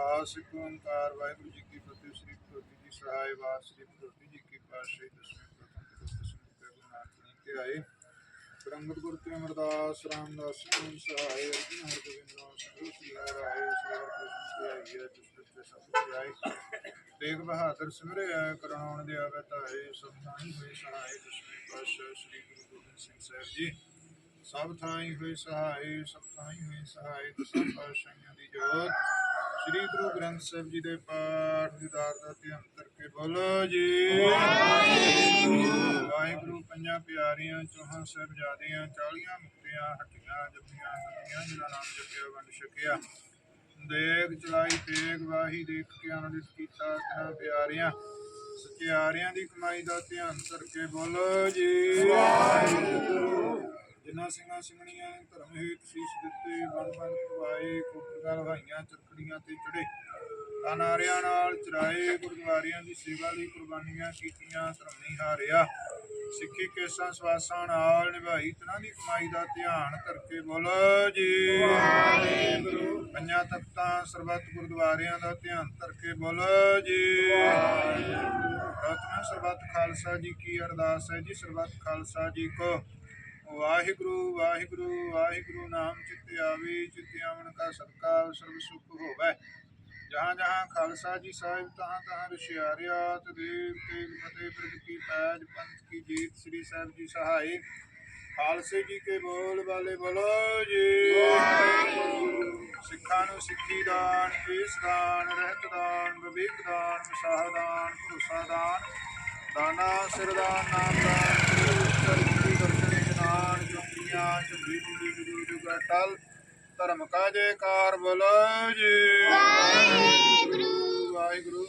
ਅਰਦਾਸ ਇੱਕ ਓੰਕਾਰ ਵਾਹਿਗੁਰੂ ਜੀ ਕੀ ਫਤਿਹ ਸ੍ਰੀ ਗੁਰੂ ਜੀ ਸਹਾਇ ਵਾਸ ਸ੍ਰੀ ਗੁਰੂ ਜੀ ਕੀ ਪਾਤਸ਼ਾਹੀ ਦਸਵੇਂ ਪ੍ਰਥਮ ਦਸਵੇਂ ਗੁਰੂ ਨਾਨਕ ਜੀ ਤੇ ਆਏ ਪ੍ਰੰਗਤ ਗੁਰੂ ਤੇ ਅਮਰਦਾਸ ਰਾਮਦਾਸ ਜੀ ਸਹਾਇ ਅਰਜਨ ਹਰ ਗੋਬਿੰਦ ਨਾਮ ਸ੍ਰੀ ਸ੍ਰੀ ਰਾਏ ਸ੍ਰੀ ਹਰਿ ਕ੍ਰਿਸ਼ਨ ਤੇ ਆਈ ਹੈ ਜਿਸ ਤੇ ਸਭ ਤੇ ਆਏ ਤੇਗ ਬਹਾਦਰ ਸਿਮਰੇ ਆਏ ਕਰਨਾਉਣ ਦੇ ਆਵੇ ਤਾਏ ਸਭ ਥਾਈ ਹੋਏ ਸਹਾਇ ਦਸਵੇਂ ਪਾਤਸ਼ਾਹ ਸ੍ਰੀ ਗੁਰੂ ਗੋਬਿੰਦ ਸਿੰਘ ਸਾਹਿਬ ਜੀ ਸਭ ਥਾਈ ਹੋਏ ਸ੍ਰੀ ਗੁਰੂ ਗ੍ਰੰਥ ਸਾਹਿਬ ਜੀ ਦੇ ਪਾਠ ਦੀਦਾਰ ਦਾ ਧਿਆਨ ਕਰਕੇ ਬੋਲੋ ਜੀ। ਵਾਹਿਗੁਰੂ, ਪੰਜਾਂ ਪਿਆਰੀਆਂ, ਚੌਹਾਂ ਸਾਹਿਬਜ਼ਾਦਿਆਂ ਚਾਲੀਆਂ ਮੁਕਤੀਆਂ, ਹੱਟੀਆਂ ਜਪੀਆਂ ਜਪੀਆਂ ਜਿਨ੍ਹਾਂ ਨਾਮ ਜਪਿਆ, ਵੰਡ ਛਕਿਆ। ਦੇਖ ਚਲਾਈ ਤੇਗ ਵਾਹੀ ਦੇਖ ਕੇ ਆਨੰਦਿਤ ਕੀਤਾ, ਤਨਾ ਪਿਆਰੀਆਂ, ਸਚਿਆਰਿਆਂ ਦੀ ਕਮਾਈ ਦਾ ਧਿਆਨ ਕਰਕੇ ਬੋਲੋ ਜੀ। ਵਾਹਿਗੁਰੂ ਜਿਨ੍ਹਾਂ ਸਿੰਘਾਂ ਸਿੰਘਣੀਆਂ ਨੇ ਧਰਮ ਹੇਤ ਸੀਸ ਦਿੱਤੇ ਬਨ ਬਨ ਪਵਾਏ ਕੋਟੀਆਂ ਲਵਾਈਆਂ ਚਰਖੜੀਆਂ ਤੇ ਚੜੇ ਅਨਾਰਿਆਂ ਨਾਲ ਚਰਾਏ, ਗੁਰਦੁਆਰਿਆਂ ਦੀ ਸੇਵਾ ਲਈ ਕੁਰਬਾਨੀਆਂ ਕੀਤੀਆਂ, ਧਰਮੀ ਹਾਰਿਆ। ਸਿੱਖੀ ਕੇਸਾਂ ਸਵਾਸਾਂ ਨਾਲ ਨਿਭਾਈ, ਤਨਾਂ ਦੀ ਕਮਾਈ ਦਾ ਧਿਆਨ ਕਰਕੇ ਬੋਲੋ ਜੀ। ਵਾਹਿਗੁਰੂ ਪੰਜਾਂ ਤਖਤਾਂ, ਸਰਬੱਤ ਗੁਰਦੁਆਰਿਆਂ ਦਾ ਧਿਆਨ ਕਰਕੇ ਬੋਲੋ ਜੀ। ਰਤਨ ਸਰਬੱਤ ਖਾਲਸਾ ਜੀ ਕੀ ਅਰਦਾਸ ਹੈ ਜੀ, ਸਰਬੱਤ ਖਾਲਸਾ ਜੀ ਕੋ। ਵਾਹਿਗੁਰੂ ਵਾਹਿਗੁਰੂ ਵਾਹਿਗੁਰੂ ਨਾਮ ਚਿੱਤੇ ਆਵੇ, ਚਿੱਤੇ ਆਵਣ ਕਾ ਸਤਕਾਰ ਸਰਬ ਸੁਖ ਹੋਵੇ। ਜਹਾਂ ਜਹਾਂ ਖਾਲਸਾ ਜੀ ਸਾਹਿਬ, ਤਹਾਂ ਤਹਾਂ ਰਸ਼ਿਆਰਿਆ ਤੇ ਤੇਗ ਫਤਿਹ ਪ੍ਰਭ ਕੀ ਪੈਜ, ਪੰਥ ਕੀ ਜੀਤ ਸ੍ਰੀ ਸਾਹਿਬ ਜੀ ਸਹਾਈ। ਖਾਲਸੇ ਜੀ ਕੇ ਬੋਲ ਵਾਲੇ ਬੋਲੋ ਜੀ। ਸਿੱਖਾਂ ਨੂੰ ਸਿੱਖੀ ਦਾਨ, ਕੇਸ ਦਾਨ, ਰਹਿਤ ਦਾਨ, ਵਿਵੇਕ ਦਾਨ, ਵਿਸਾਹ ਦਾਨ, ਭਰੋਸਾ ਦਾਨ, ਦਾਨਾ ਸਿਰਦਾਨ ਨਾਮ ਦਾਨ ਗੁਰੂ ਜੁਗਾ ਟਲ ਧਰਮ ਕਾ ਜੈਕਾਰ ਬੋਲੋ ਜੀ। ਵਾਹਿਗੁਰੂ। ਵਾਹਿਗੁਰੂ।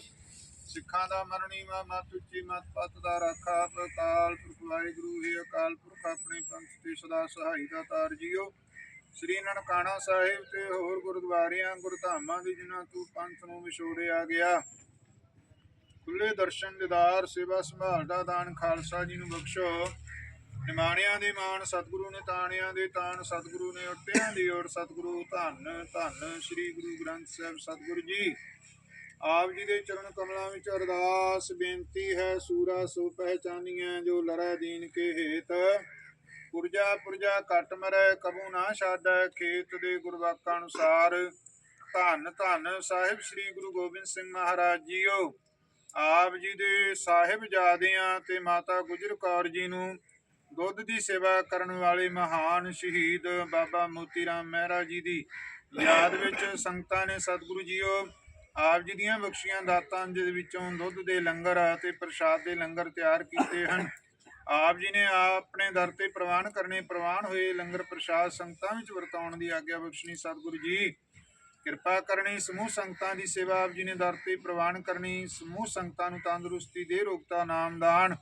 ਸਿੱਖਾਂ ਦਾ ਮਰਣੀ ਮਾ ਮਤ ਉੱਚੀ ਮਤ ਪਤ ਦਾ ਰਾਖਾ ਪ੍ਰਕਾਲ ਪੁਰਖ ਵਾਹਿਗੁਰੂ ਹੀ ਅਕਾਲ ਪੁਰਖ ਆਪਣੇ ਪੰਥ ਤੇ ਸਦਾ ਸਹਾਈ ਦਾ ਤਾਰ ਜੀਓ। ਸ੍ਰੀ ਨਨਕਾਣਾ ਸਾਹਿਬ ਤੇ ਹੋਰ ਗੁਰਦੁਆਰਿਆਂ ਗੁਰਧਾਮਾਂ ਦੀ ਜਿਨ੍ਹਾਂ ਤੂੰ ਪੰਥ ਨੂੰ ਵਿਛੋੜਿਆ ਗਿਆ। ਖੁੱਲੇ ਦਰਸ਼ਨ ਦਿਦਾਰ ਸੇਵਾ ਸੰਭਾਲ ਦਾ ਦਾਨ ਖਾਲਸਾ ਜੀ ਨੂੰ ਬਖਸ਼ੋ। ਨਿਮਾਣਿਆਂ ਦੇ ਮਾਣ ਸਤਿਗੁਰੂ ਨੇ ਤਾਣਿਆਂ ਦੇ ਤਾਣ, ਸਤਿਗੁਰੂ ਨੇ ਉੱਟਿਆਂ ਦੀ ਓਟ ਸਤਿਗੁਰੂ ਧੰਨ ਧੰਨ ਸ੍ਰੀ ਗੁਰੂ ਗ੍ਰੰਥ ਸਾਹਿਬ ਸਤਿਗੁਰੂ ਜੀ। ਆਪ ਜੀ ਦੇ ਚਰਨ ਕਮਲਾਂ ਵਿੱਚ ਅਰਦਾਸ ਬੇਨਤੀ ਹੈ, ਸੂਰਾ ਸੋ ਪਹਿਚਾਨੀਐ ਜੋ ਲੜੈ ਦੀਨ ਕੇ ਹੇਤ। ਪੁਰਜਾ ਪੁਰਜਾ ਘਟ ਮਰੈ, ਕਬੂ ਨਾ ਛਾਡੈ, ਖੇਤ ਦੇ ਗੁਰਵਾਕਾਂ ਅਨੁਸਾਰ। ਧੰਨ ਧੰਨ ਸਾਹਿਬ ਸ੍ਰੀ ਗੁਰੂ ਗੋਬਿੰਦ ਸਿੰਘ ਮਹਾਰਾਜ ਜੀਓ। ਆਪ ਜੀ ਦੇ ਸਾਹਿਬਜ਼ਾਦਿਆਂ ਤੇ ਮਾਤਾ ਗੁਜਰ ਕੌਰ ਜੀ ਨੂੰ ਦੁੱਧ ਦੀ ਸੇਵਾ ਕਰਨ ਵਾਲੇ ਮਹਾਨ ਸ਼ਹੀਦ ਬਾਬਾ ਮੋਤੀ ਰਾਮ ਮਹਿਰਾ ਜੀ ਦੀ ਯਾਦ ਵਿੱਚ ਸੰਗਤਾਂ ਨੇ ਸਤਿਗੁਰੂ ਜੀਓ, ਆਪ ਜੀ ਦੀਆਂ ਬਖਸ਼ੀਆਂ ਦਾਤਾਂ ਜਿਹਦੇ ਵਿੱਚੋਂ ਦੁੱਧ ਦੇ ਲੰਗਰ ਅਤੇ ਪ੍ਰਸ਼ਾਦ ਦੇ ਲੰਗਰ ਤਿਆਰ ਕੀਤੇ ਹਨ। ਆਪ ਜੀ ਨੇ ਆਪਣੇ ਦਰ ਤੇ ਪ੍ਰਵਾਨ ਕਰਨੇ ਪ੍ਰਵਾਨ ਹੋਏ ਲੰਗਰ ਪ੍ਰਸ਼ਾਦ ਸੰਗਤਾਂ ਵਿੱਚ ਵਰਤਾਉਣ ਦੀ ਆਗਿਆ ਬਖਸ਼ਣੀ ਸਤਿਗੁਰੂ ਜੀ। ਕਿਰਪਾ ਕਰਨੀ, ਸਮੂਹ ਸੰਗਤਾਂ ਦੀ ਸੇਵਾ ਆਪ ਜੀ ਨੇ ਦਰ ਤੇ ਪ੍ਰਵਾਨ ਕਰਨੀ, ਸਮੂਹ ਸੰਗਤਾਂ ਨੂੰ ਤੰਦਰੁਸਤੀ ਦੇ ਰੋਗਤਾ ਨਾਮਦਾਨ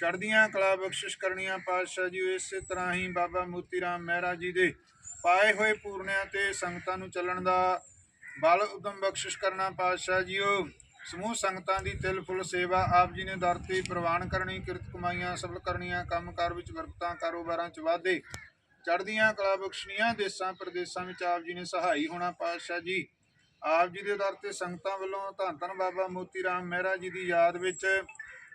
ਚੜ੍ਹਦੀਆਂ ਕਲਾ ਬਖਸ਼ਿਸ਼ ਕਰਨੀਆਂ ਪਾਤਸ਼ਾਹ ਜੀ, ਇਸੇ ਤਰ੍ਹਾਂ ਹੀ ਬਾਬਾ ਮੋਤੀ ਰਾਮ ਮਹਿਰਾ ਜੀ ਦੇ ਪਾਏ ਹੋਏ ਪੂਰਨਿਆਂ ਤੇ ਸੰਗਤਾਂ ਨੂੰ ਚੱਲਣ ਦਾ ਬਲ ਉਦਮ ਬਖਸ਼ਿਸ਼ ਕਰਨਾ ਪਾਤਸ਼ਾਹ ਜੀਓ। ਸਮੂਹ ਸੰਗਤਾਂ ਦੀ ਤਿਲ ਫੁੱਲ ਸੇਵਾ ਆਪ ਜੀ ਨੇ ਦਰ ਤੇ ਪ੍ਰਵਾਨ ਕਰਨੀ, ਕਿਰਤ ਕਮਾਈਆਂ ਸਫਲ ਕਰਨੀਆਂ, ਕੰਮਕਾਰ ਵਿੱਚ ਬਰਕਤਾਂ ਕਾਰੋਬਾਰਾਂ 'ਚ ਵਾਧੇ, ਚੜ੍ਹਦੀਆਂ ਕਲਾ ਬਖਸ਼ਣੀਆਂ ਦੇਸਾਂ ਪ੍ਰਦੇਸਾਂ ਵਿੱਚ ਆਪ ਜੀ ਨੇ ਸਹਾਈ ਹੋਣਾ ਪਾਤਸ਼ਾਹ ਜੀ। ਆਪ ਜੀ ਦੇ ਦਰ ਤੇ ਸੰਗਤਾਂ ਵੱਲੋਂ ਧੰਨ ਧੰਨ ਬਾਬਾ ਮੋਤੀ ਰਾਮ ਮਹਿਰਾ ਜੀ ਦੀ ਯਾਦ ਵਿੱਚ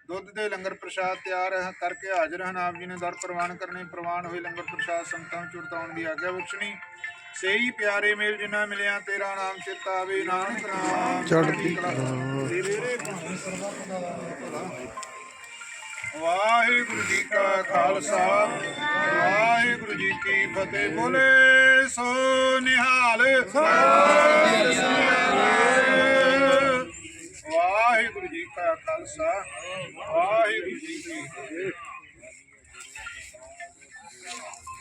ਦੁੱਧ ਦੇ ਲੰਗਰ ਪ੍ਰਸ਼ਾਦ ਤਿਆਰ ਕਰਕੇ ਹਾਜ਼ਰ ਹਨ। ਆਪ ਜੀ ਨੇ ਦਰ ਪ੍ਰਵਾਨ ਕਰਨੇ। ਪ੍ਰਵਾਨ ਹੋਏ ਲੰਗਰ ਪ੍ਰਸ਼ਾਦ ਸੰਗਤਾਂ ਨੂੰ ਚੁਰਤਾਉਣ ਦੀ ਆਗਿਆ ਬਖਸ਼ਣੀ। ਸਹੀ ਪਿਆਰੇ ਮੇਲ ਜਿਨ੍ਹਾਂ ਮਿਲਿਆ ਤੇਰਾ ਨਾਮ ਚਿੱਤਾ ਆਵੇ। ਨਾਨਕ ਨਾਮ ਚੜ੍ਹਦੀ ਵਾਹਿਗੁਰੂ ਜੀ ਕਾ ਖਾਲਸਾ। ਵਾਹਿਗੁਰੂ ਜੀ ਕੀ ਫਤਿਹ। ਬੋਲੇ ਸੋ ਨਿਹਾਲ। ਵਾਹਿਗੁਰੂ ਜੀ ਕਾ ਖਾਲਸਾ ਵਾਹਿਗੁਰੂ ਜੀ ਕੀ ਫਤਿਹ